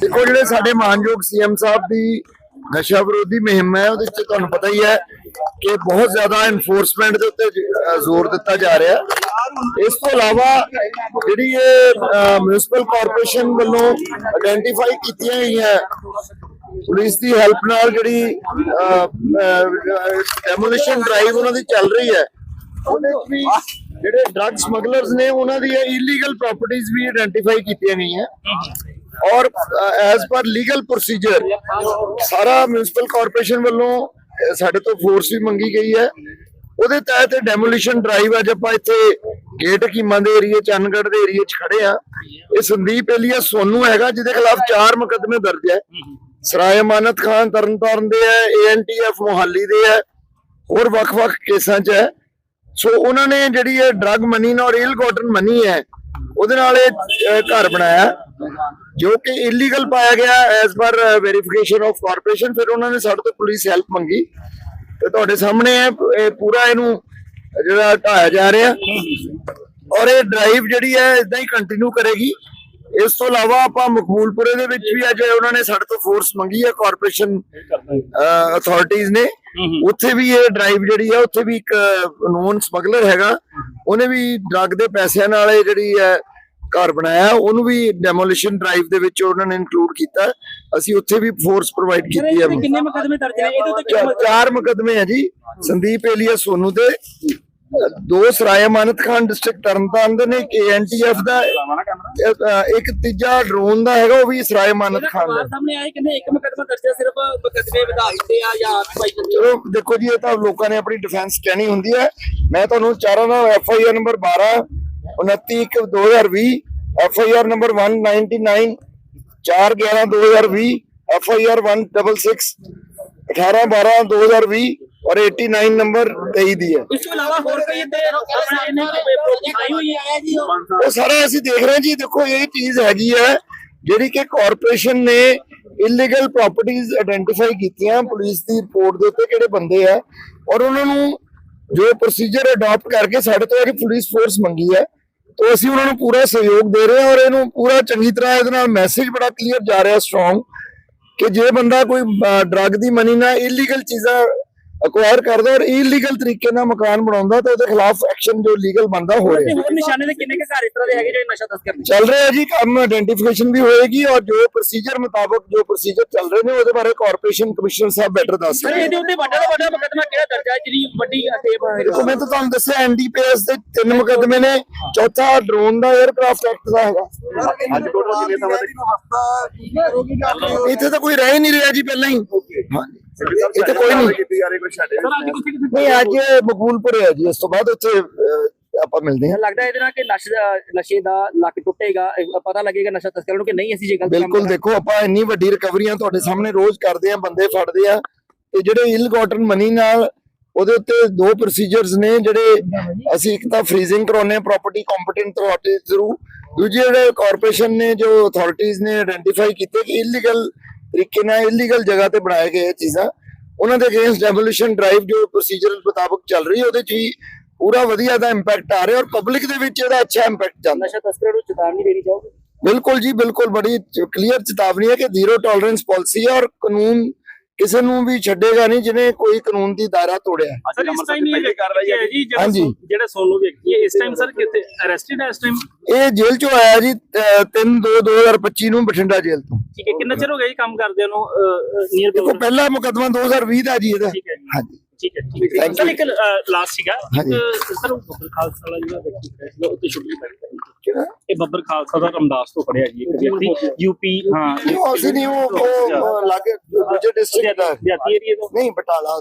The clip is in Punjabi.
ਦੇਖੋ ਜਿਹੜੇ ਸਾਡੇ ਮਾਨਯੋਗ ਸੀਐਮ ਸਾਹਿਬ ਦੀ ਨਸ਼ਾ ਵਿਰੋਧੀ ਮੁਹਿੰਮ ਹੈ, ਉਹਦੇ ਵਿੱਚ ਤੁਹਾਨੂੰ ਪਤਾ ਹੀ ਹੈ ਕਿ ਬਹੁਤ ਜ਼ਿਆਦਾ ਐਨਫੋਰਸਮੈਂਟ ਦੇ ਉੱਤੇ ਜ਼ੋਰ ਦਿੱਤਾ ਜਾ ਰਿਹਾ। ਇਸ ਤੋਂ ਇਲਾਵਾ ਜਿਹੜੀ ਇਹ ਮਿਊਨਿਸਪਲ ਕਾਰਪੋਰੇਸ਼ਨ ਵੱਲੋਂ ਆਇਡੈਂਟੀਫਾਈ ਕੀਤੀਆਂ ਗਈਆਂ ਪੁਲਿਸ ਦੀ ਹੈਲਪ ਨਾਲ ਜਿਹੜੀ ਡੈਮੋਲੀਸ਼ਨ ਡਰਾਈਵ ਉਹਨਾਂ ਦੀ ਚੱਲ ਰਹੀ ਹੈ, ਉਹਦੇ ਵੀ ਜਿਹੜੇ ਡਰੱਗ ਸਮਗਲਰਸ ਨੇ, ਉਹਨਾਂ ਦੀ ਇਲੀਗਲ ਪ੍ਰਾਪਰਟੀਆਂ ਵੀ ਆਇਡੈਂਟੀਫਾਈ ਕੀਤੀਆਂ ਗਈਆਂ। ਔਰ ਐਜ਼ ਪਰ ਲੀਗਲ ਪ੍ਰੋਸੀਜਰ ਸਾਰਾ ਮਿਊਨਿਸਪਲ ਕਾਰਪੋਰੇਸ਼ਨ ਵੱਲੋਂ ਸਾਡੇ ਤੋਂ ਫੋਰਸ ਵੀ ਮੰਗੀ ਗਈ ਹੈ। ਉਹਦੇ ਤਹਿਤ ਡੈਮੋਲੀਸ਼ਨ ਡਰਾਈਵ ਅੱਜ ਆਪਾਂ ਇੱਥੇ ਗੇਟ ਹਕੀਮਾਂ ਦੇ ਏਰੀਏ, ਚੰਨਗੜ੍ਹ ਦੇ ਏਰੀਏ 'ਚ ਖੜੇ ਆ ਇਹ ਸੰਦੀਪ ਏਲੀਆ ਸੋਨੂ ਹੈਗਾ, ਜਿਹਦੇ ਖਿਲਾਫ ਚਾਰ ਮੁਕੱਦਮੇ ਦਰਜ ਹੈ। ਸਰਾਏ ਅਮਾਨਤ ਖਾਨ, ਤਰਨਤਾਰਨ ਦੇ ਹੈ ਏਐਨਟੀਐਫ ਮੁਹਾਲੀ ਦੇ ਹੈ। ਹੋਰ ਵੱਖ-ਵੱਖ ਕੇਸਾਂ 'ਚ ਹੈ। ਸੋ ਉਹਨਾਂ ਨੇ ਜਿਹੜੀ ਇਹ ਡਰੱਗ ਮਨੀ ਨਾਲ ਇਲ ਗੋਟਨ ਮਨੀ ਹੈ, ਉਹਦੇ ਨਾਲ ਇਹ ਘਰ ਬਣਾਇਆ, ਜੋ ਕਿ ਇਲੀਗਲ ਪਾਇਆ ਗਿਆ as per verification of corporation ਫਿਰ ਉਹਨਾਂ ਨੇ ਸਾਡੇ ਤੋਂ ਪੁਲਿਸ ਹੈਲਪ ਮੰਗੀ। ਤੇ ਤੁਹਾਡੇ ਸਾਹਮਣੇ ਇਹ ਪੂਰਾ ਇਹਨੂੰ, ਜਿਹੜਾ ਢਾਇਆ ਜਾ ਰਿਹਾ। ਔਰ ਇਹ ਡਰਾਈਵ ਜਿਹੜੀ ਹੈ ਇਦਾਂ ਹੀ ਕੰਟੀਨਿਊ ਕਰੇਗੀ। ਇਸ ਤੋਂ ਇਲਾਵਾ ਆਪਾਂ ਮਕਬੂਲਪੁਰੇ ਦੇ ਵਿੱਚ ਵੀ ਅੱਜ ਉਹਨਾਂ ਨੇ ਸਾਡੇ ਤੋਂ ਫੋਰਸ ਮੰਗੀ ਹੈ ਕਾਰਪੋਰੇਸ਼ਨ ਅਥਾਰਟੀਆਂ ਨੇ। ਉੱਥੇ ਵੀ ਇਹ ਡਰਾਈਵ ਜਿਹੜੀ ਹੈ ਉੱਥੇ ਵੀ ਇੱਕ ਨੋਨ ਸਮਗਲਰ ਹੈਗਾ। ਉਹਨੇ ਵੀ ਡਰੱਗ ਦੇ ਪੈਸਿਆਂ ਨਾਲ ਇਹ ਜਿਹੜੀ ਹੈ ਘਰ ਬਣਾਇਆ। ਉਹਨੂੰ ਵੀ ਡੈਮੋਲੀਸ਼ਨ ਡਰਾਈਵ ਦੇ ਵਿੱਚ ਉਹਨਾਂ ਨੇ ਇਨਕਲੂਡ ਕੀਤਾ। ਅਸੀਂ ਉੱਥੇ ਵੀ ਫੋਰਸ ਪ੍ਰੋਵਾਈਡ ਕੀਤੀ ਹੈ ਕਿੰਨੇ ਮੁਕਦਮੇ ਦਰਜ ਨੇ? ਇਹਦੇ ਉੱਤੇ ਚਾਰ ਮੁਕਦਮੇ ਹੈ ਜੀ। ਸੰਦੀਪ ਏਲੀਆ ਸੋਨੂ ਦੇ। ਦੋ ਸਰਾਏ ਮਾਨਤ ਖਾਨ ਡਿਸਟ੍ਰਿਕਟ ਤਰਨਤਾਰਨ ਦੇ ਨੇ ਏਐਨਟੀਐਫ ਦਾ ਇੱਕ ਤੀਜਾ ਡਰੋਨ ਦਾ ਹੈਗਾ ਉਹ ਵੀ ਸਰਾਏ ਮਾਨਤ ਖਾਨ ਦਾ। ਸਾਹਮਣੇ ਆਏ ਕਹਿੰਦੇ ਇੱਕ ਮੁਕਦਮਾ ਦਰਜ ਸਿਰਫ ਮੁਕਦਮੇ ਵਧਾ ਦਿੱਤੇ ਆ ਜਾਂ ਭਾਈ ਚਲੋ ਦੇਖੋ ਜੀ ਇਹ ਤਾਂ ਲੋਕਾਂ ਨੇ ਆਪਣੀ ਡਿਫੈਂਸ ਕਹਿਣੀ ਹੁੰਦੀ ਹੈ। ਮੈਂ ਤੁਹਾਨੂੰ ਚਾਰਾਂ ਦਾ F I R number 12 29 1 2020 F I R number 199 4 11 2020 F I R 166 18 12 2020 ਔਰ 89 ਨੰਬਰ 23 ਦੀ ਹੈ। ਇਸ ਤੋਂ ਇਲਾਵਾ ਹੋਰ ਕਈ ਤੇ ਆਪਣੇ ਇਹਨੇ ਪ੍ਰੋਜੈਕਟ ਆਈ ਹੋਈ ਹੈ ਜੀ। ਉਹ ਸਾਰਾ ਅਸੀਂ ਦੇਖ ਰਹੇ ਜੀ ਦੇਖੋ ਇਹ ਚੀਜ਼ ਹੈਗੀ ਹੈ ਜਿਹੜੀ ਕਿ ਕਾਰਪੋਰੇਸ਼ਨ ਨੇ ਇਲੀਗਲ ਪ੍ਰਾਪਰਟੀਆਂ ਆਇਡੈਂਟੀਫਾਈ ਕੀਤੀਆਂ ਪੁਲਿਸ ਦੀ ਰਿਪੋਰਟ ਦੇ ਉੱਤੇ ਕਿਹੜੇ ਬੰਦੇ ਆ ਔਰ ਉਹਨਾਂ ਨੂੰ ਜੋ ਪ੍ਰੋਸੀਜਰ ਅਡਾਪਟ ਕਰਕੇ ਸਾਡੇ ਤੋਂ ਜਿਹੜੀ ਪੁਲਿਸ ਫੋਰਸ ਮੰਗੀ ਹੈ ਤੋਂ ਅਸੀਂ ਉਹਨਾਂ ਨੂੰ ਪੂਰਾ ਸਹਿਯੋਗ ਦੇ ਰਹੇ ਹਾਂ ਔਰ ਇਹਨੂੰ ਪੂਰਾ ਚੰਗੀ ਤਰ੍ਹਾਂ ਇਹਦੇ ਨਾਲ ਮੈਸੇਜ ਬੜਾ ਕਲੀਅਰ ਜਾ ਰਿਹਾ ਸਟਰੋਂਗ ਕਿ ਜੇ ਬੰਦਾ ਕੋਈ ਡਰੱਗ ਦੀ ਮਨੀ ਨਾਲ ਇਲੀਗਲ ਚੀਜ਼ਾਂ ਅਕਵਾਇਰ ਕਰਦਾ ਔਰ ਇਲੀਗਲ ਤਰੀਕੇ ਨਾਲ ਮਕਾਨ ਬਣਾਉਂਦਾ ਤਾਂ ਉਹਦੇ ਖਿਲਾਫ ਐਕਸ਼ਨ ਜੋ ਲੀਗਲ ਬੰਦਾ ਹੋ ਤੇ ਰਿਹਾ ਹੋਰ ਨਿਸ਼ਾਨੇ ਦੇ ਕਿੰਨੇ ਕੁ ਘਰ ਇਸ ਤਰ੍ਹਾਂ ਦੇ ਹੈਗੇ ਜਿਹੜੇ ਨਸ਼ਾ ਤਸਕਰ ਨੇ? ਚੱਲ ਰਿਹਾ ਜੀ ਕੰਮ ਆਇਡੈਂਟੀਫਿਕੇਸ਼ਨ ਵੀ ਹੋਏਗੀ ਔਰ ਜੋ ਪ੍ਰੋਸੀਜਰ ਮੁਤਾਬਕ ਜੋ ਪ੍ਰੋਸੀਜਰ ਚੱਲ ਰਹੇ ਨੇ ਉਹਦੇ ਬਾਰੇ ਕਾਰਪੋਰੇਸ਼ਨ ਕਮਿਸ਼ਨਰ ਸਾਹਿਬ ਬੈਟਰ ਦੱਸ ਸਰ ਇਹਦੇ ਉੱਤੇ ਵੱਡਾ ਤੋਂ ਵੱਡਾ ਮੁਕਦਮਾ ਕਿਹੜਾ ਦਰਜ ਹੈ? ਜਿਹੜੀ ਵੱਡੀ ਦੇਖੋ ਮੈਂ ਤਾਂ ਤੁਹਾਨੂੰ ਦੱਸਿਆ ਐਨਡੀਪੀਐਸ ਦੇ ਤਿੰਨ ਮੁਕੱਦਮੇ ਨੇ। ਚੌਥਾ ਡਰੋਨ ਦਾ 에ਅਰਕ੍ਰਾਫਟ ਐਕਟ ਦਾ ਹੈਗਾ। ਅੱਜ ਟੋਟਲ ਕਿੰਨੇ ਸਮਾਂ ਤੱਕ? ਇੱਥੇ ਤਾਂ ਕੋਈ ਰਹਿ ਹੀ ਨਹੀਂ ਰਿਹਾ ਜੀ ਪਹਿਲਾਂ ਹੀ। ਹਾਂਜੀ ਇੱਥੇ ਕੋਈ ਨਹੀਂ। ਕੀਤੀ ਜਾ ਰਹੀ ਕੋਈ ਛੱਡੇ ਨਹੀਂ ਅੱਜ ਮਕਬੂਲਪੁਰ ਹੈ ਜੀ ਇਸ ਤੋਂ ਬਾਅਦ ਉੱਥੇ ਆਪਾਂ ਮਿਲਦੇ ਹਾਂ। ਲੱਗਦਾ ਇਹਦੇ ਨਾਲ ਕਿ ਨਸ਼ੇ ਦਾ ਨਸ਼ੇ ਦਾ ਲੱਕ ਟੁੱਟੇਗਾ ਪਤਾ ਲੱਗੇਗਾ ਨਸ਼ਾ ਤਸਕਰਾਂ ਨੂੰ ਕਿ ਨਹੀਂ ਅਸੀਂ ਜੇ ਗਲਤ ਬਿਲਕੁਲ ਦੇਖੋ ਆਪਾਂ ਇੰਨੀ ਵੱਡੀ ਰਿਕਵਰੀਆਂ ਤੁਹਾਡੇ ਸਾਹਮਣੇ ਰੋਜ਼ ਕਰਦੇ ਆ ਬੰਦੇ ਫੜਦੇ ਆ ਤੇ ਜਿਹੜੇ ਇਲ ਗੋਟਨ ਮਨੀ ਨਾਲ ਉਹਦੇ ਉੱਤੇ ਦੋ ਪ੍ਰੋਸੀਜਰਸ ਨੇ ਜਿਹੜੇ ਅਸੀਂ ਇੱਕ ਤਾਂ ਫ੍ਰੀਜ਼ਿੰਗ ਕਰਾਉਨੇ ਆ ਪ੍ਰਾਪਰਟੀ ਕੰਪੀਟੈਂਟ ਅਥਾਰਟੀ ਥਰੂ ਦੂਜੇ ਜਿਹੜੇ ਕਾਰਪੋਰੇਸ਼ਨ ਨੇ ਜੋ ਅਥਾਰਟੀਆਂ ਨੇ ਆਇਡੈਂਟੀਫਾਈ ਕੀਤੇ ਕਿ ਇਲੀਗਲ ਤਰੀਕੇ ਨਾਲ ਇਲੀਗਲ ਜਗ੍ਹਾ ਤੇ ਬਣਾਏ ਗਏ ਇਹ ਚੀਜ਼ਾਂ। ਉਹਨਾਂ ਦੇ ਅਗੇਂਸਟ ਡੈਮੋਲੀਸ਼ਨ ਡਰਾਈਵ ਜੋ ਪ੍ਰੋਸੀਜਰ ਮੁਤਾਬਕ ਚੱਲ ਰਹੀ ਹੈ ਉਹਦੇ 'ਚ ਵੀ ਪੂਰਾ ਵਧੀਆ ਦਾ ਇੰਪੈਕਟ ਆ ਰਿਹਾ ਔਰ ਪਬਲਿਕ ਦੇ ਵਿੱਚ ਇਹਦਾ ਅੱਛਾ ਇੰਪੈਕਟ ਜਾਂਦਾ। ਨਸ਼ਾ ਤਸਕਰਾਂ ਨੂੰ ਚੇਤਾਵਨੀ ਦੇਣੀ ਚਾਹੋਗੇ? ਬਿਲਕੁਲ ਜੀ ਬਿਲਕੁਲ ਬੜੀ ਕਲੀਅਰ ਚੇਤਾਵਨੀ ਹੈ ਕਿ ਜ਼ੀਰੋ ਟੋਲਰੈਂਸ ਪਾਲਿਸੀ ਹੈ ਔਰ ਕਾਨੂੰਨ ਕਿਸੇ ਨੂੰ ਵੀ ਛੱਡੇਗਾ ਨਹੀਂ ਜਿਹਨੇ ਕੋਈ ਕਾਨੂੰਨ ਦੀ ਦਾਇਰਾ ਤੋੜਿਆ। ਹੈ। ਸਰ ਇਸ ਟਾਈਮ ਇਹ ਪਹਿਲੀ ਕਾਰਵਾਈ ਹੈ ਜੀ ਜਿਹੜਾ ਸੋਨੂ ਵਿਅਕਤੀ ਹੈ ਇਸ ਟਾਈਮ ਸਰ ਕਿਤੇ ਅਰੈਸਟਡ ਹੈ ਇਸ ਟਾਈਮ ਇਹ ਜੇਲ੍ਹ ਚੋਂ ਆਇਆ ਜੀ 3 2 2025 ਨੂੰ ਬਠਿੰਡਾ ਜੇਲ੍ਹ ਤੋਂ। ਠੀਕ ਹੈ ਕਿੰਨਾ ਚਿਰ ਹੋ ਗਿਆ ਜੀ ਕੰਮ ਕਰਦਿਆਂ ਨੂੰ ਨੀਅਰ ਦੇਖੋ ਪਹਿਲਾ ਮੁਕਦਮਾ 2020 ਦਾ ਜੀ ਇਹਦਾ। ਠੀਕ ਹੈ ਜੀ। ਹਾਂਜੀ। ਠੀਕ ਹੈ ਠੀਕ ਹੈ। ਸਰ. ਇੱਕ ਲਾਸਟ ਸੀਗਾ। ਇੱਕ ਸਰ ਉਹ ਖਾਲਸਾ ਵਾਲਾ ਜਿਹੜਾ ਵਿਅਕਤੀ ਉਹ ਤੇ ਛੁੱਟੀ ਪੈ ਗਈ। ਕਿਹੜਾ? ਇਹ ਬੱਬਰ ਖਾਲਸਾ ਦਾ ਰਮਦਾਸ ਤੋਂ ਫੜਿਆ ਜੀ ਇੱਕ ਵਿਅਕਤੀ। ਯੂਪੀ ਹਾਂ ਅਸੀਂ ਨਹੀਂ ਉਹ ਲਾਗੇ ਦੂਜੇ ਡਿਸਟ੍ਰਿਕਟ ਦਾ। ਨਹੀਂ ਬਟਾਲਾ